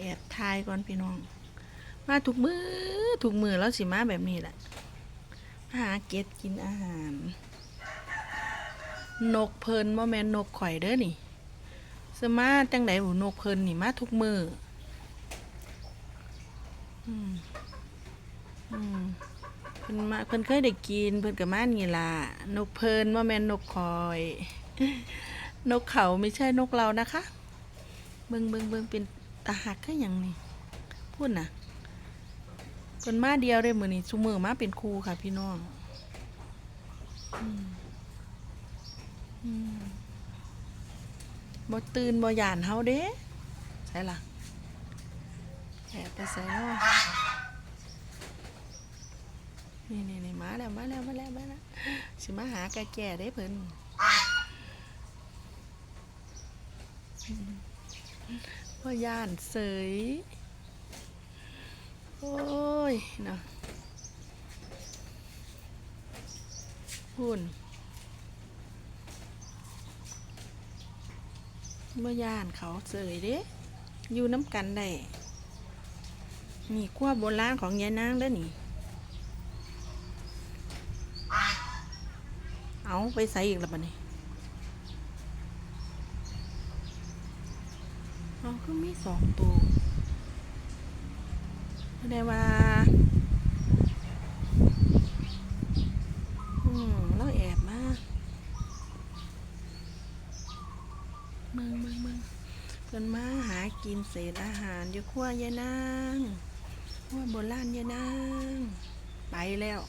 แอบทายก่อนพี่น้อง มาถูกมือถูกมือแล้วสิมาแบบนี้แหละมาหาเก็ดกินอาหาร นกเพลินบ่แม่นนกข่อยเด้อนี่ สมาจังไดบุนกเพลินนี่มาทุกมืออืมอืมเพิ่นมาเพิ่นเคยได้กินเพิ่นก็มานี่ล่ะนกเพลินบ่าแม่นนกข่อย นกเขาไม่ใช่นกเรานะคะ เบิ่งเบิ่งเบิ่งเป็น ตาหักคือหยังนี่พูดนะเพิ่นมาเดียวได้มื้อนี้ซุมื้อมาเป็นครูค่ะ พี่น้องอืมอืมบ่ตื่นบ่ย่านเฮาเด้ใช่ล่ะแอบไปใส่เนาะนี่นี่นี่มาแล้วมาแล้วมาแล้วมาแล้วสิมาหากะแก่เด้เพิ่น พ่อย่านเสย โอ้ยเนาะหุ่นพ่อย่านเขาเสยเด้อยู่น้ำกันได้มีขั้วโบราณของยายนางเด้อนี่ เอาไปใส่อีกแล้วบัดนี้ เราก็มีสองตัวแสดงว่าอืมเราแอบมาเมืองเมืองเมืองจนมาหากินเศษอาหารอยู่ขั้วยายนางขั้วโบราณยายนาง ไปแล้ว